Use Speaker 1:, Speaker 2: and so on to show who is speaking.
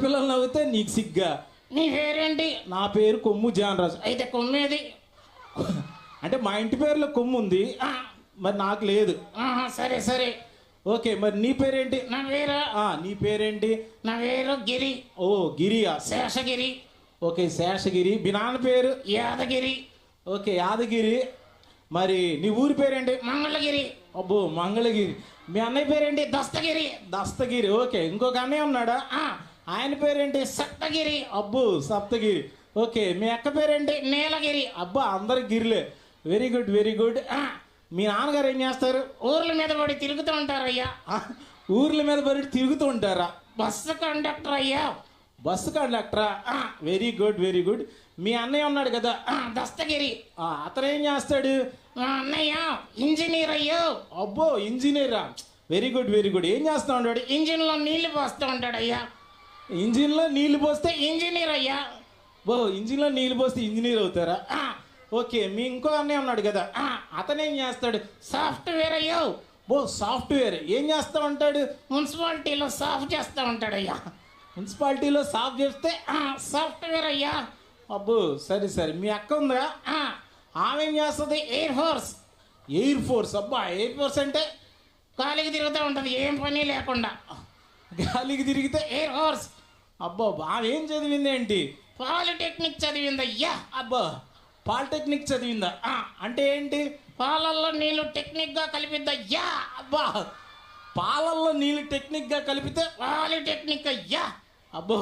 Speaker 1: ఆడపిల్లలు నవ్వితే నీకు సిగ్గా?
Speaker 2: నీ పేరేంటి?
Speaker 1: నా పేరు కొమ్ము జానరాజు.
Speaker 2: అయితే కొమ్మేది?
Speaker 1: అంటే మా ఇంటి పేరులో కొమ్ము ఉంది. మరి నాకు లేదు.
Speaker 2: సరే సరే.
Speaker 1: ఓకే మరి నీ పేరేంటి?
Speaker 2: నా పేరు?
Speaker 1: నీ పేరేంటి?
Speaker 2: నా పేరు గిరి.
Speaker 1: ఓ గిరియా.
Speaker 2: శేషగిరి.
Speaker 1: ఓకే శేషగిరి. మీ నాన్న పేరు?
Speaker 2: యాదగిరి.
Speaker 1: ఓకే యాదగిరి. మరి నీ ఊరి పేరేంటి?
Speaker 2: మంగళగిరి.
Speaker 1: అబ్బో మంగళగిరి. మీ అన్నయ్య పేరేంటి?
Speaker 2: దస్తగిరి.
Speaker 1: దస్తగిరి. ఓకే ఇంకొక అన్నయ్య ఉన్నాడా? ఆయన పేరేంటి?
Speaker 2: సప్తగిరి
Speaker 1: అబ్బో. సప్తగిరి. ఓకే మీ అక్క పేరేంటి?
Speaker 2: నీలగిరి.
Speaker 1: అబ్బా అందరు గిరిలే. వెరీ గుడ్ వెరీ గుడ్ మీ నాన్నగారు ఏం చేస్తారు?
Speaker 2: ఊర్ల మీద పడి తిరుగుతూ ఉంటారయ్యా.
Speaker 1: ఊర్ల మీద పడి తిరుగుతూ ఉంటారా?
Speaker 2: బస్సు కండక్టర్ అయ్యా.
Speaker 1: బస్సు కండక్టరా? వెరీ గుడ్ వెరీ గుడ్ మీ అన్నయ్య ఉన్నాడు కదా.
Speaker 2: దస్తగిరి.
Speaker 1: ఆ, అతను ఏం చేస్తాడు?
Speaker 2: మా అన్నయ్య ఇంజనీర్ అయ్యో.
Speaker 1: అబ్బో ఇంజనీరా? వెరీ గుడ్ వెరీ గుడ్ ఏం చేస్తా ఉంటాడు?
Speaker 2: ఇంజిన్లో నీళ్ళు నీళ్ళు పోస్తూ ఉంటాడయ్యా.
Speaker 1: ఇంజిన్లో నీళ్ళు పోస్తే
Speaker 2: ఇంజనీర్ అయ్యా.
Speaker 1: ఓ ఇంజిన్లో నీళ్ళు పోస్తే ఇంజనీర్ అవుతారా?
Speaker 2: ఆ,
Speaker 1: ఓకే మీ ఇంకో అన్నయ్య ఉన్నాడు కదా.
Speaker 2: ఆ,
Speaker 1: చేస్తాడు?
Speaker 2: సాఫ్ట్వేర్ అయ్యావు
Speaker 1: ఓ సాఫ్ట్వేర్. ఏం చేస్తా ఉంటాడు?
Speaker 2: మున్సిపాలిటీలో సాఫ్ చేస్తూ ఉంటాడయ్యా
Speaker 1: మున్సిపాలిటీలో సాఫ్ చేస్తే
Speaker 2: ఆ, సాఫ్ట్వేర్ అయ్యా.
Speaker 1: అబ్బో సరే సరే. మీ అక్క ఉందా? ఆమె ఏం చేస్తుంది?
Speaker 2: Air force.
Speaker 1: Air force? అబ్బా ఎయిర్ ఫోర్స్ అంటే
Speaker 2: గాలికి తిరుగుతూ ఉంటుంది. ఏం పని లేకుండా.
Speaker 1: గాలికి తిరిగితే
Speaker 2: ఎయిర్ ఫోర్స్.
Speaker 1: అబ్బో ఏం చదివింది ఏంటి?
Speaker 2: పాలిటెక్నిక్ చదివిందయ్యా
Speaker 1: అబ్బా పాలిటెక్నిక్ చదివిందా? అంటే ఏంటి?
Speaker 2: పాలల్లో నీళ్ళు టెక్నిక్గా కలిపిద్దయ్యా
Speaker 1: అబ్బా పాలల్లో నీళ్ళు టెక్నిక్గా కలిపితే?
Speaker 2: పాలిటెక్నిక్ అయ్యా.
Speaker 1: అబ్బో